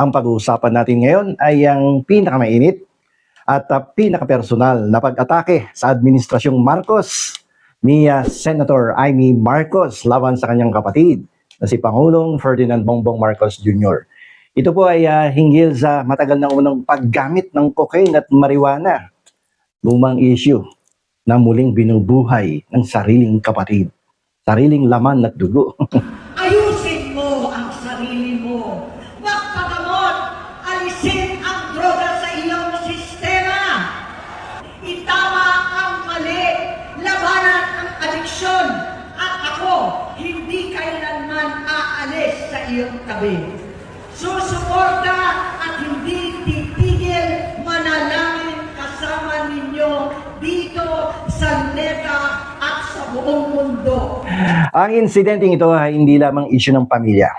Ang pag-uusapan natin ngayon ay ang pinakamainit at uh, pinakapersonal na pag-atake sa Administrasyong Marcos ni uh, Senator Amy Marcos laban sa kanyang kapatid na si Pangulong Ferdinand Bongbong Marcos Jr. Ito po ay uh, hinggil sa matagal na unang paggamit ng cocaine at marijuana. Lumang issue na muling binubuhay ng sariling kapatid. Sariling laman at dugo. Ayusin mo ang sarili mo. Huwag pagamot. Alisin ang droga sa iyong sistema. Itama ang mali. Labanan ang adiksyon. At ako, hindi kailanman aalis sa iyong tabi. Susuporta at hindi titigil manalangin kasama ninyo dito sa NECA at sa buong mundo. Ang insidenteng ito ay hindi lamang isyu ng pamilya.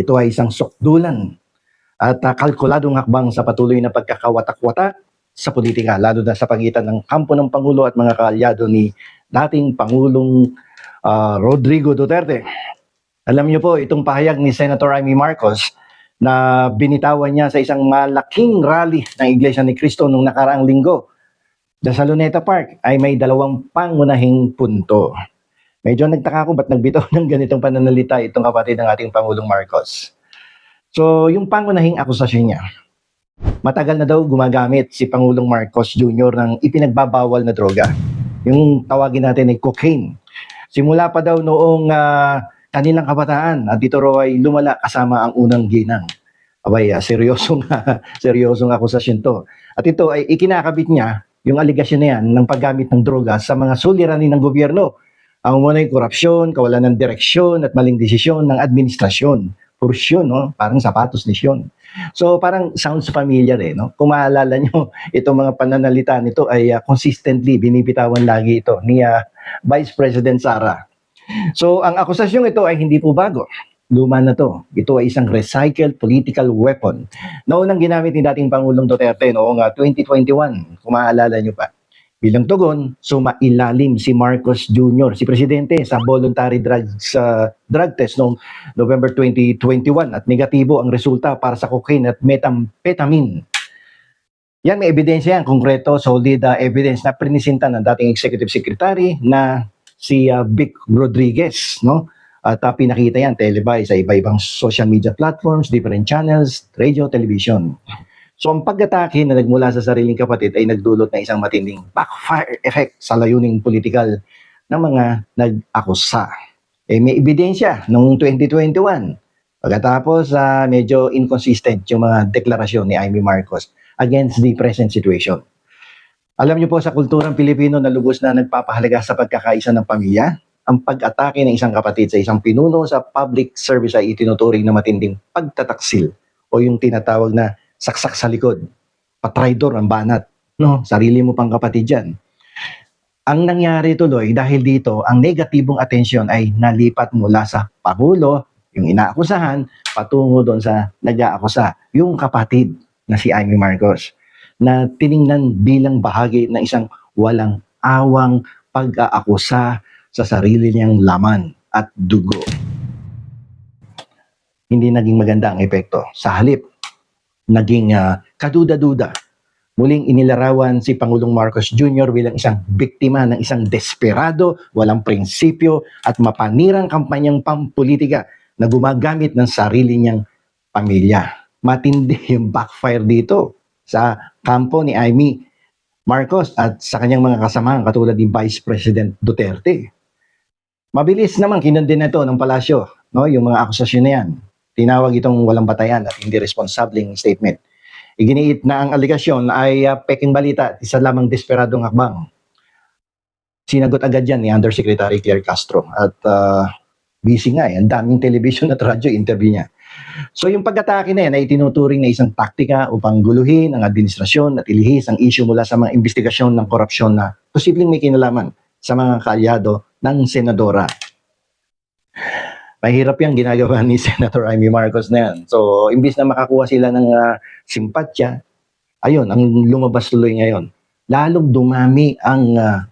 Ito ay isang sukdulan at uh, kalkuladong hakbang sa patuloy na pagkakawatak-watak sa politika, lalo na sa pagitan ng kampo ng Pangulo at mga kaalyado ni dating Pangulong ah, Rodrigo Duterte. Alam niyo po, itong pahayag ni Senator Amy Marcos na binitawan niya sa isang malaking rally ng Iglesia ni Cristo nung nakaraang linggo sa Luneta Park ay may dalawang pangunahing punto. Medyo nagtaka ako ba't nagbitaw ng ganitong pananalita itong kapatid ng ating Pangulong Marcos. So, yung pangunahing akusasyon niya, matagal na daw gumagamit si Pangulong Marcos Jr. ng ipinagbabawal na droga. Yung tawagin natin ay cocaine. Simula pa daw noong ah, kanilang kabataan at dito raw ay lumala kasama ang unang ginang. Abay, ah, seryosong, seryosong akusasyon to. At ito ay ikinakabit niya yung aligasyon na yan ng paggamit ng droga sa mga suliranin ng gobyerno. Ang muna yung korupsyon, kawalan ng direksyon at maling desisyon ng administrasyon. Porsyon, no? Parang sapatos ni Sion. So parang sounds familiar eh, no? Kung maalala nyo, itong mga pananalita nito ay ah, consistently binibitawan lagi ito ni ah, Vice President Sara. So ang akusasyong ito ay hindi po bago. Luma na to. Ito ay isang recycled political weapon na unang ginamit ni dating Pangulong Duterte noong ah, 2021, kung maaalala nyo pa. Bilang tugon, sumailalim si Marcos Jr., si Presidente, sa voluntary drugs, ah, drug test noong November 2021 at negatibo ang resulta para sa cocaine at methamphetamine. Yan, may ebidensya yan, konkreto, solid ah, evidence na prinisinta ng dating Executive Secretary na si ah, Vic Rodriguez, no? At ah, pinakita yan, televised sa iba-ibang social media platforms, different channels, radio, television. So ang pag-atake na nagmula sa sariling kapatid ay nagdulot ng isang matinding backfire effect sa layuning politikal ng mga nag-akusa. Eh may ebidensya noong 2021. Pagkatapos ah, medyo inconsistent yung mga deklarasyon ni Amy Marcos against the present situation. Alam niyo po sa kulturang Pilipino na lubos na nagpapahalaga sa pagkakaisa ng pamilya, ang pag-atake ng isang kapatid sa isang pinuno sa public service ay itinuturing na matinding pagtataksil o yung tinatawag na saksak sa likod, patraidor ang banat. No, sarili mo pang kapatid yan. Ang nangyari tuloy dahil dito, ang negatibong atensyon ay nalipat mula sa Pangulo, yung inaakusahan, patungo doon sa nag-aakusa, yung kapatid na si Amy Marcos, na tiningnan bilang bahagi ng isang walang awang pag-aakusa sa sarili niyang laman at dugo. Hindi naging maganda ang epekto. Sa halip, naging ah, kaduda-duda. Muling inilarawan si Pangulong Marcos Jr. bilang isang biktima ng isang desperado, walang prinsipyo at mapanirang kampanyang pampolitika na gumagamit ng sarili niyang pamilya. Matindi yung backfire dito sa kampo ni Amy Marcos at sa kanyang mga kasamahan katulad ni Vice President Duterte. Mabilis naman kinundin na ito ng palasyo, no, yung mga akusasyon na yan. Tinawag itong walang batayan at hindi responsabling statement. Iginiit na ang aligasyon ay uh, peking balita, isa lamang desperadong hakbang. Sinagot agad yan ni Undersecretary Claire Castro at uh, busy nga eh, ang daming television at radyo interview niya. So yung pag-atake na yan ay tinuturing na isang taktika upang guluhin ang administrasyon at ilihis ang issue mula sa mga investigasyon ng korupsyon na posibleng may kinalaman sa mga kaalyado ng senadora. Mahirap yung ginagawa ni Senator Amy Marcos na yan. So, imbis na makakuha sila ng ah, simpatya, ayun, ang lumabas tuloy ngayon. Lalong dumami ang ah,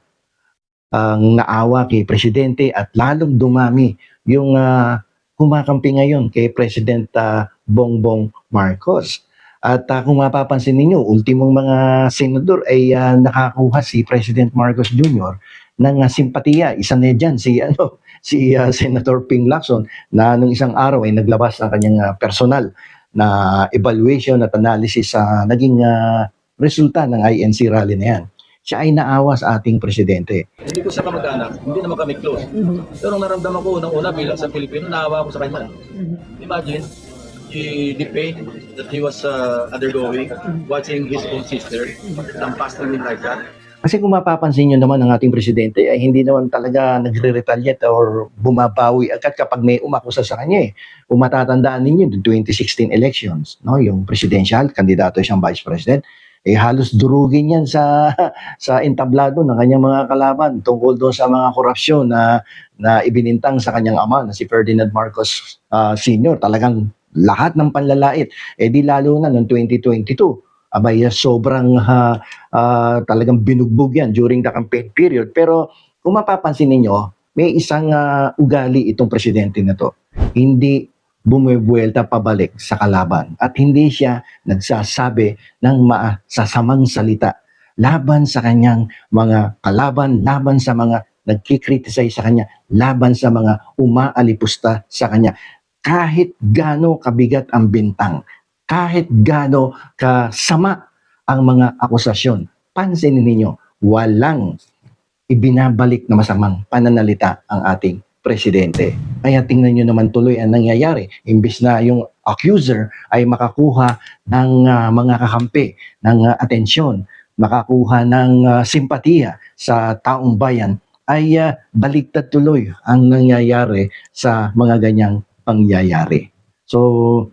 ang naawa kay Presidente at lalong dumami yung ah, kumakampi ngayon kay President ah, Bongbong Marcos. At ah, kung mapapansin ninyo, ultimong mga senador ay ah, nakakuha si President Marcos Jr. ng simpatiya. Isa na dyan si, ano, si ah, Senator Ping Lacson na nung isang araw ay naglabas ng kanyang ah, personal na evaluation at analysis sa naging ah, resulta ng INC rally na yan. Siya ay naawa sa ating presidente. Hindi ko siya kamag-anak, hindi naman kami close. Pero ang naramdaman ko unang-una bilang sa Pilipino, naawa ko sa kanya. Imagine, the, the pain that he was uh, undergoing, watching his own sister, lampasting him like that. Kasi kung mapapansin nyo naman ang ating presidente ay hindi naman talaga nagre-retaliate or bumabawi agad kapag may umakusa sa kanya eh. Kung matatandaan ninyo, the 2016 elections, no, yung presidential, kandidato siyang vice president, eh halos durugin yan sa sa entablado ng kanyang mga kalaban tungkol doon sa mga korupsyon na na ibinintang sa kanyang ama na si Ferdinand Marcos ah, Sr. Talagang lahat ng panlalait. Eh di lalo na noong 2022. Abay, sobrang ah, ah, talagang binugbog yan during the campaign period. Pero kung mapapansin ninyo, may isang ah, ugali itong presidente na to. Hindi bumubuelta pabalik sa kalaban at hindi siya nagsasabi ng maasasamang salita laban sa kanyang mga kalaban, laban sa mga nagkikriticize sa kanya, laban sa mga umaalipusta sa kanya. Kahit gaano kabigat ang bintang, kahit gaano kasama ang mga akusasyon, pansinin ninyo, walang ibinabalik na masamang pananalita ang ating presidente. Kaya tingnan nyo naman tuloy ang nangyayari. Imbis na yung accuser ay makakuha ng ah, mga kakampi, ng ah, atensyon, makakuha ng ah, simpatiya sa taong bayan, ay ah, baliktad tuloy ang nangyayari sa mga ganyang pangyayari. So,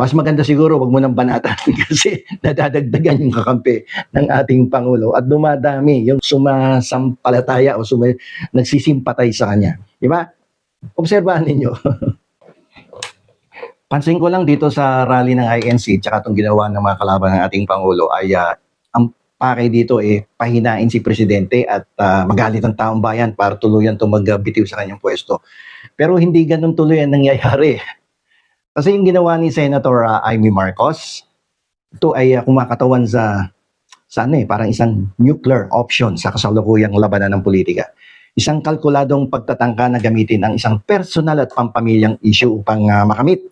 mas maganda siguro wag mo nang banatan kasi nadadagdagan yung kakampi ng ating Pangulo at dumadami yung sumasampalataya o suma, nagsisimpatay sa kanya. Di ba? Obserbahan ninyo. Pansin ko lang dito sa rally ng INC tsaka itong ginawa ng mga kalaban ng ating Pangulo ay ah, ang pake dito eh pahinain si Presidente at ah, magalit ang taong bayan para tuluyan itong magbitiw sa kanyang pwesto. Pero hindi ganun tuloy ang nangyayari. Kasi yung ginawa ni Senator ah, Amy Marcos, ito ay ah, kumakatawan sa sa ano eh, parang isang nuclear option sa kasalukuyang labanan ng politika. Isang kalkuladong pagtatangka na gamitin ang isang personal at pampamilyang issue upang ah, makamit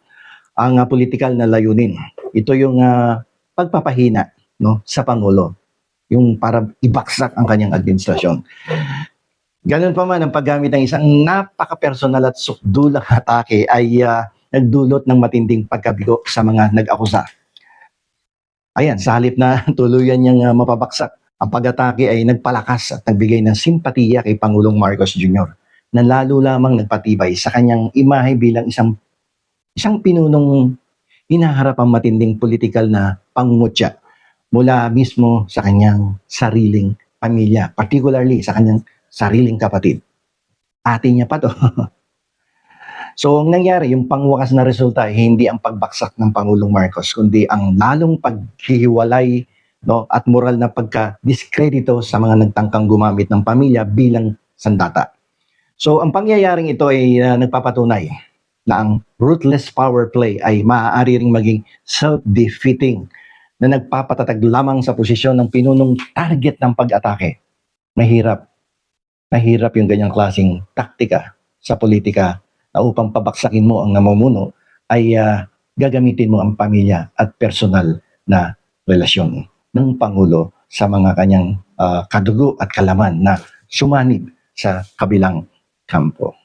ang uh, political na layunin. Ito yung ah, pagpapahina no sa pangulo, yung para ibaksak ang kanyang administrasyon. Ganun pa man ang paggamit ng isang napaka-personal at sukdulang atake ay ah, nagdulot ng matinding pagkabigo sa mga nag-akusa. Ayan, sa halip na tuluyan niyang ah, mapabaksak, ang pag-atake ay nagpalakas at nagbigay ng simpatiya kay Pangulong Marcos Jr. na lalo lamang nagpatibay sa kanyang imahe bilang isang isang pinunong hinaharap ang matinding politikal na pangungutya mula mismo sa kanyang sariling pamilya, particularly sa kanyang sariling kapatid. Ate niya pa to. so, ang nangyari, yung pangwakas na resulta, hindi ang pagbaksak ng Pangulong Marcos, kundi ang lalong paghihiwalay no, at moral na pagka-diskredito sa mga nagtangkang gumamit ng pamilya bilang sandata. So, ang pangyayaring ito ay uh, nagpapatunay na ang ruthless power play ay maaari ring maging self-defeating na nagpapatatag lamang sa posisyon ng pinunong target ng pag-atake. Mahirap. Mahirap yung ganyang klaseng taktika sa politika na upang pabaksakin mo ang namumuno ay ah, gagamitin mo ang pamilya at personal na relasyon ng Pangulo sa mga kanyang ah, kadugo at kalaman na sumanib sa kabilang kampo.